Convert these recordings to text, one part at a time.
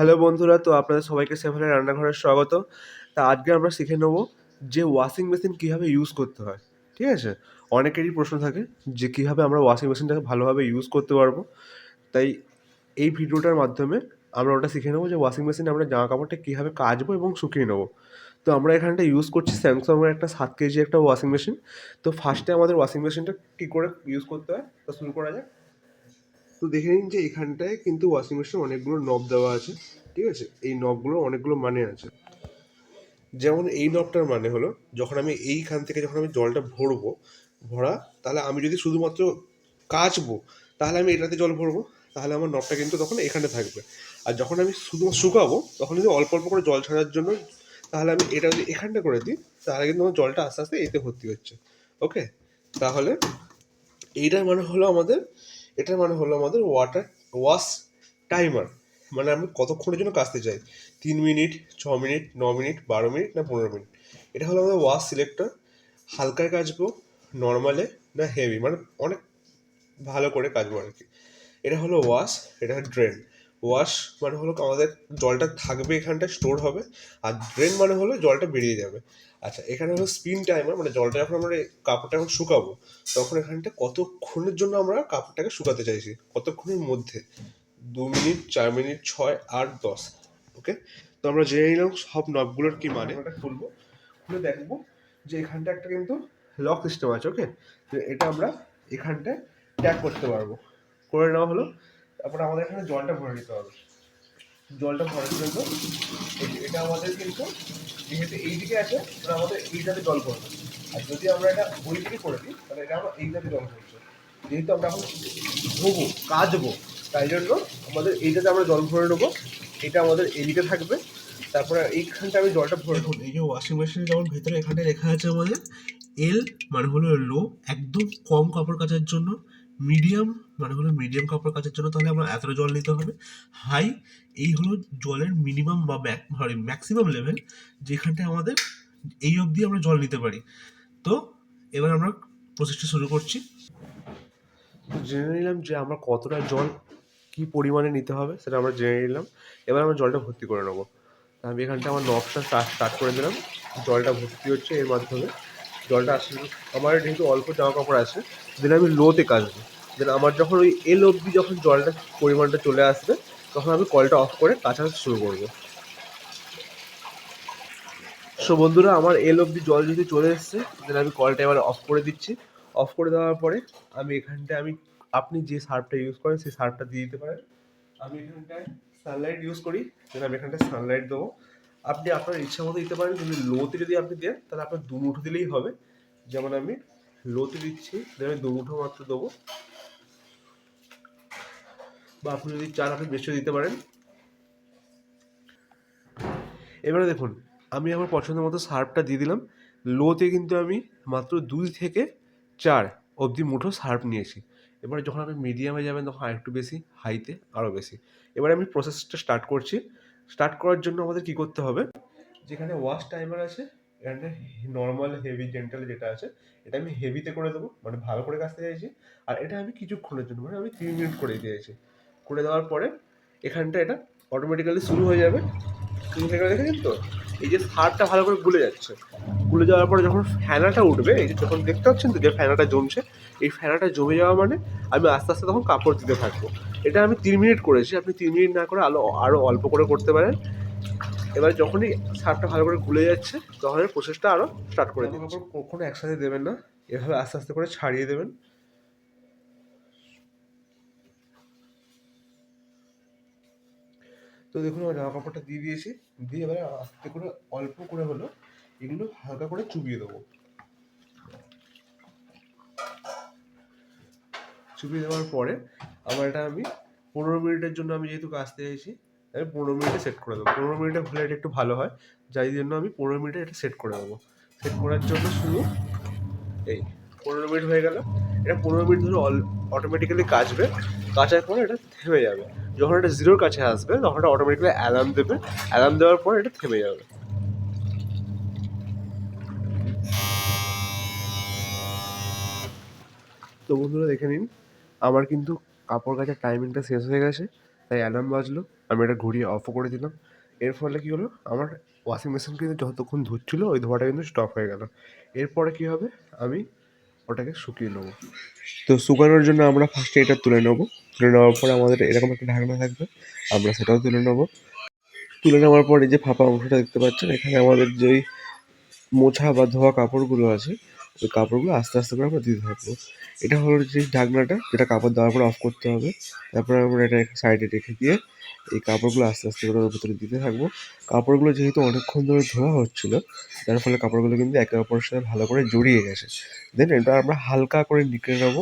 Hello বন্ধুরা, তো আপনাদের সবাইকে সেভেনের রান্নাঘরে স্বাগত। তা আজকে আমরা শিখে নেব যে ওয়াশিং মেশিন কীভাবে ইউজ করতে হয়, ঠিক আছে? অনেকেরই প্রশ্ন থাকে যে কীভাবে আমরা ওয়াশিং মেশিনটাকে ভালোভাবে ইউজ করতে পারব। তাই এই ভিডিওটার মাধ্যমে আমরা ওটা শিখে নেব যে ওয়াশিং মেশিনে আমরা জামা কাপড়টা কীভাবে কাচবো এবং শুকিয়ে নেব। তো আমরা এখানটা ইউজ করছি স্যামসাংয়ের একটা সাত কেজি একটা ওয়াশিং মেশিন তো ফার্স্টে আমাদের ওয়াশিং মেশিনটা কী করে ইউজ করতে হয়, তা শুরু করা যাক। তো দেখে নিন যে এখানটায় কিন্তু ওয়াশিং মেশিনে অনেকগুলো নব দেওয়া আছে, ঠিক আছে? এই নবগুলো অনেকগুলো মানে আছে। যেমন এই নবটার মানে হলো, যখন আমি এইখান থেকে যখন আমি জলটা ভরবো, ভরা, তাহলে আমি যদি শুধুমাত্র কাচবো, তাহলে আমি এটাতে জল ভরবো, তাহলে আমার নবটা কিন্তু তখন এখানে থাকবে। আর যখন আমি শুধু শুকাবো, তখন যদি অল্প অল্প করে জল ছাড়ার জন্য, তাহলে আমি এটা যদি এখানটা করে দিই, তাহলে কিন্তু আমার জলটা আস্তে আস্তে এতে ভর্তি হচ্ছে। ওকে তাহলে এইটার মানে হলো আমাদের এটার মানে হলো আমাদের ওয়াটার ওয়াশ টাইমার মানে আমি কতক্ষণের জন্য কাচতে চাই? তিন মিনিট, ছ মিনিট, ন মিনিট, বারো মিনিট না পনেরো মিনিট? এটা হলো আমাদের ওয়াশ সিলেক্টর হালকায় কাচবো নর্মালে না হেভি মানে অনেক ভালো করে কাচবো আর কি। এটা হলো ওয়াশ এটা হলো ড্রেন ওয়াশ মানে হলো আমাদের জলটা থাকবে এখানটা স্টোর হবে। আর ড্রেন মানে হলো জলটা বেরিয়ে যাবে। আচ্ছা এখানে হলো স্পিন টাইমার মানে জলটা যখন আমরা কাপড়টা যখন শুকাবো, তখন এখানটা কতক্ষণের জন্য আমরা কাপড়টাকে শুকাতে চাইছি? কতক্ষণের মধ্যে? দু মিনিট, চার মিনিট, ছয়, আট, দশ ওকে তো আমরা জেনে নিলাম সব নবগুলোর কি মানে। খুলবো, খুলে দেখব যে এখানটা একটা কিন্তু লক সিস্টেম আছে ওকে এটা আমরা এখানটায় ট্যাগ করতে পারব। করে নেওয়া হলো, তারপরে আমাদের এখানে জলটা ভরে নিতে হবে। জলটা ভরার জন্য। এটা আমাদের কিন্তু যেহেতু এইদিকে আছে, তাহলে আমাদের এইটাতে জল পড়বে আর যদি আমরা এটা ওই দিকে করে দিই, তাহলে এটা আমরা এইটাতে জল পড়ছে যেহেতু আমরা এখন ধোবো কাচবো তাই জন্য আমাদের এইটাতে আমরা জল ভরে নেব। এটা আমাদের এদিকে থাকবে। তারপরে এইখানটা আমি জলটা ভরে নেব। এই যে ওয়াশিং মেশিনের যেমন ভেতরে এখানটা লেখা আছে আমাদের এল মানে হলো লো একদম কম কাপড় কাচার জন্য। মিডিয়াম মানে হলো মিডিয়াম কাপড় কাচার জন্য তাহলে আমরা এতটা জল নিতে হবে। হাই এই হলো জলের মিনিমাম বা সরি ম্যাক্সিমাম লেভেল যেখানটায় আমাদের এই অবধি আমরা জল নিতে পারি। তো, এবার আমরা প্রসেসটা শুরু করছি। জেনে নিলাম যে আমরা কতটা জল কি পরিমাণে নিতে হবে, সেটা আমরা জেনে নিলাম। এবার আমরা জলটা ভর্তি করে নেব। আমি এখানটা আমার নবটা স্টার্ট করে দিলাম। জলটা ভর্তি হচ্ছে এর মাধ্যমে। জলটা আসলে আমার যেহেতু অল্প জামা কাপড় আছে দেন আমি লোতে কাচবো। দেন আমার যখন ওই এল অবধি যখন জলটা পরিমাণটা চলে আসবে, তখন আমি কলটা অফ করে কাচা শুরু করব। সো বন্ধুরা, আমার এল অবধি জল যদি চলে এসছে দেন আমি কলটা এবার অফ করে দিচ্ছি। অফ করে দেওয়ার পরে আমি এখানটায়, আমি, আপনি যে সার্ফটা ইউজ করেন, সেই সার্ফটা দিয়ে দিতে পারেন। আমি এখানটায় সানলাইট ইউজ করি দেন আমি এখানটায় সানলাইট দেবো। আপনি আপনার ইচ্ছা মতো দিতে পারেন, কিন্তু লোতে যদি আপনি দেন, তাহলে আপনার দু মুঠো দিলেই হবে। যেমন আমি লোতে দিচ্ছি আমি দু মুঠো মাত্র দেবো। বা আপনি যদি চান, আপনি বেশি দিতে পারেন। এবারে দেখুন, আমি আমার পছন্দ মতো সার্ফটা দিয়ে দিলাম। লোতে কিন্তু আমি মাত্র দুই থেকে চার অবধি মুঠো সার্ফ নিয়েছি। এবারে যখন আপনি মিডিয়ামে যাবেন, তখন আরেকটু বেশি, হাইতে আরও বেশি। এবারে আমি প্রসেসটা স্টার্ট করছি। স্টার্ট করার জন্য আমাদের কি করতে হবে? যেখানে ওয়াশ টাইমার আছে, এখানে নর্মাল হেভি জেন্টাল যেটা আছে, এটা আমি হেভিতে করে দেবো মানে ভালো করে কাচতে চাইছি। আর এটা আমি কিছুক্ষণের জন্য মানে আমি তিন মিনিট করে দিয়েছি। করে দেওয়ার পরে এখানটা এটা অটোমেটিক্যালি শুরু হয়ে যাবে। শুরু হয়ে গেলে দেখেছেন তো? এই যে সারটা ভালো করে গুলে যাচ্ছে। গুলে যাওয়ার পরে যখন ফ্যানাটা উঠবে, এই যে যখন দেখতে পাচ্ছেন তো যে ফ্যানাটা জমছে এই ফ্যানাটা জমে যাওয়া মানে আমি আস্তে আস্তে তখন কাপড় দিতে থাকব। এটা আমি তিন মিনিট করেছি আপনি তিন মিনিট না করে আলো আরও অল্প করে করতে পারেন। এবার যখনই সারটা ভালো করে গুলে যাচ্ছে তখন প্রসেসটা আরও স্টার্ট করে দিন কখনো একসাথে দেবেন না এভাবে আস্তে আস্তে করে ছাড়িয়ে দেবেন। তো দেখুন আমার জামা কাপড়টা দিয়ে দিয়েছি দিয়ে এবারে আস্তে করে অল্প করে হলো এগুলো হালকা করে চুবিয়ে দেবো। চুবিয়ে দেওয়ার পরে আবার এটা আমি পনেরো মিনিটের জন্য আমি যেহেতু কাচতে চাইছি আমি পনেরো মিনিটে সেট করে দেবো। পনেরো মিনিটে হলে এটা একটু ভালো হয়, যাই জন্য আমি পনেরো মিনিটে এটা সেট করে দেবো। সেট করার জন্য শুধু এই পনেরো মিনিট হয়ে গেল। এটা পনেরো মিনিট ধরে অল অটোমেটিক্যালি কাচবে। কাচার পরে এটা থেমে যাবে। যখন এটা জিরোর কাছে আসবে, তখন এটা অটোমেটিক্যালি অ্যালার্ম দেবে। অ্যালার্ম দেওয়ার পর এটা থেমে যাবে। তো বন্ধুরা দেখে নিন আমার কিন্তু কাপড় কাচার টাইমিংটা শেষ হয়ে গেছে, তাই অ্যালার্ম বাজলো, আমি এটা ঘুরিয়ে অফও করে দিলাম। এর ফলে কী হলো, আমার ওয়াশিং মেশিন কিন্তু যতক্ষণ ধুচ্ছিলো, ওই ধোয়াটা কিন্তু স্টপ হয়ে গেল। এরপরে কী হবে, আমি ওটাকে শুকিয়ে নেব। তো শুকানোর জন্য আমরা ফার্স্টে এটা তুলে নেব। তুলে নেওয়ার পরে আমাদের এরকম একটা ঢাকনা থাকবে, আমরা সেটাও তুলে নেব। তুলে নেওয়ার পরে যে ফাঁপা অংশটা দেখতে পাচ্ছেন, এখানে আমাদের যেই মোছা বা ধোয়া কাপড়গুলো আছে ওই কাপড়গুলো আস্তে আস্তে করে আমরা দিতে থাকব। এটা হলো যে ঢাকনাটা, যেটা কাপড় দেওয়ার পরে অফ করতে হবে। তারপরে আমরা এটা সাইডে রেখে দিয়ে এই কাপড়গুলো আস্তে আস্তে করে ওর ভিতরে দিতে থাকব। কাপড়গুলো যেহেতু অনেকক্ষণ ধরে ধোয়া হচ্ছিল যার ফলে কাপড়গুলো কিন্তু একে অপরের সাথে ভালো করে জড়িয়ে গেছে। দেন এটা আমরা হালকা করে নিকড়ে নেব।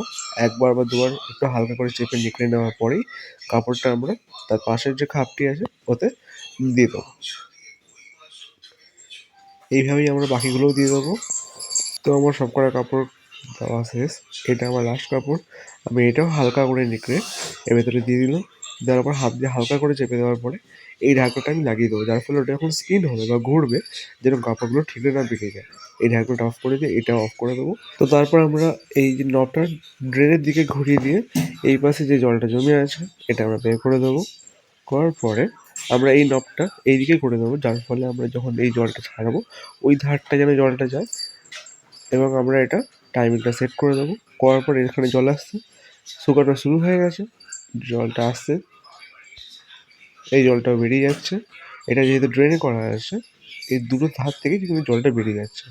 একবার বা দুবার একটু হালকা করে চেপে নিকড়ে নেওয়ার পরেই কাপড়টা আমরা তার পাশের যে খাপটি আছে, ওতে দিয়ে দেবো। এইভাবেই আমরা বাকিগুলোও দিয়ে দেবো। তো আমার সব কটা কাপড় দেওয়া শেষ এটা আমার লাস্ট কাপড়। আমি এটাও হালকা করে নিকড়ে এর ভেতরে দিয়ে দিলাম। দেওয়ার পর হাত দিয়ে হালকা করে চেপে দেওয়ার পরে এই ঢাকনাটা আমি লাগিয়ে দেবো, যার ফলে ওটা যখন স্পিন হবে বা ঘুরবে যেন কাপড়গুলো ঠিকরে না বেঁকে যায়। এই ঢাকনাটা অফ করে দিয়ে এটাও অফ করে দেবো। তো তারপর আমরা এই যে নবটা ড্রেনের দিকে ঘুরিয়ে দিয়ে এই পাশে যে জলটা জমে আছে, এটা আমরা বের করে দেবো। করার পরে আমরা এই নবটা এইদিকে করে দেবো, যার ফলে আমরা যখন এই জলটা ছাড়াবো, ওই ধারটা যেন জলটা যায় এবং আমরা এটা টাইমিংটা সেট করে দেবো। করার পর এখানে জল আসছে। শুকানো শুরু হয়ে গেছে। জলটা আসছে। এই জলটাও বেরিয়ে যাচ্ছে। এটা যেহেতু ড্রেনে করা আছে এই দুটো ধার থেকে কিন্তু জলটা বেরিয়ে যাচ্ছে।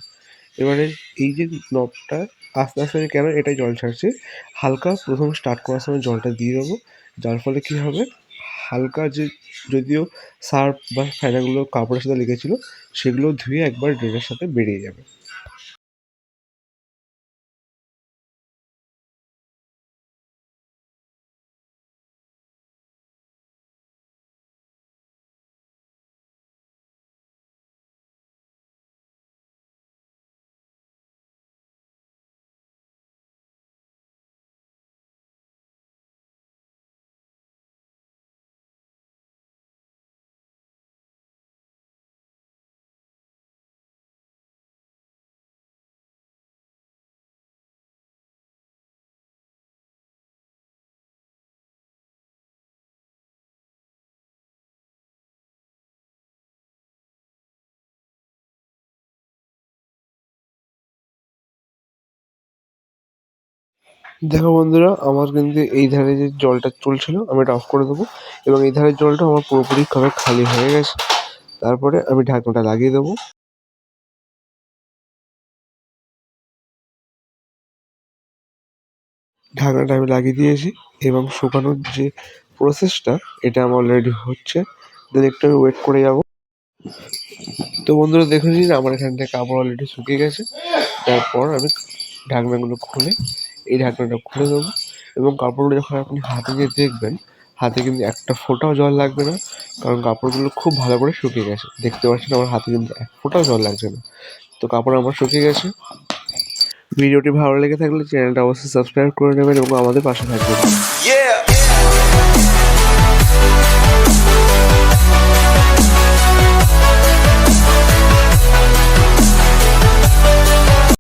এবারে এই যে নবটা আস্তে আস্তে কেন এটাই জল ছাড়ছে, হালকা প্রথম স্টার্ট করার সময় জলটা দিয়ে দেবো। যার ফলে কী হবে? হালকা যে যদিও সার্ফ বা ফেনাগুলো কাপড়ের সাথে লেগেছিলো, সেগুলো ধুয়ে একবার ড্রেনের সাথে বেরিয়ে যাবে। দেখো বন্ধুরা, আমার কিন্তু এই ধারে যে জলটা চলছিল, আমি এটা অফ করে দেবো। এবং এই ধারের জলটা আমার পুরোপুরি কবে খালি হয়ে গেছে। তারপরে আমি ঢাকনাটা লাগিয়ে দেবো। ঢাকনাটা আমি লাগিয়ে দিয়েছি এবং শুকানোর যে প্রসেসটা এটা আমার অলরেডি হচ্ছে। দেন একটু আমি ওয়েট করে যাব। তো বন্ধুরা দেখে নিন আমার এখান থেকে কাপড় অলরেডি শুকিয়ে গেছে। তারপর আমি ঢাকনাগুলো খুলে এই ঢাকনাটা খুলে দেবো এবং কাপড়গুলো যখন আপনি হাতে দিয়ে দেখবেন, হাতে কিন্তু একটা ফোঁটাও জল লাগবে না, কারণ কাপড়গুলো খুব ভালো করে শুকিয়ে গেছে। দেখতে পাচ্ছেন আমার হাতে কিন্তু এক ফোঁটাও জল লাগছে না। তো কাপড় আমার শুকিয়ে গেছে। ভিডিওটি ভালো লেগে থাকলে চ্যানেলটা অবশ্যই সাবস্ক্রাইব করে নেবেন এবং আমাদের পাশে থাকবেন.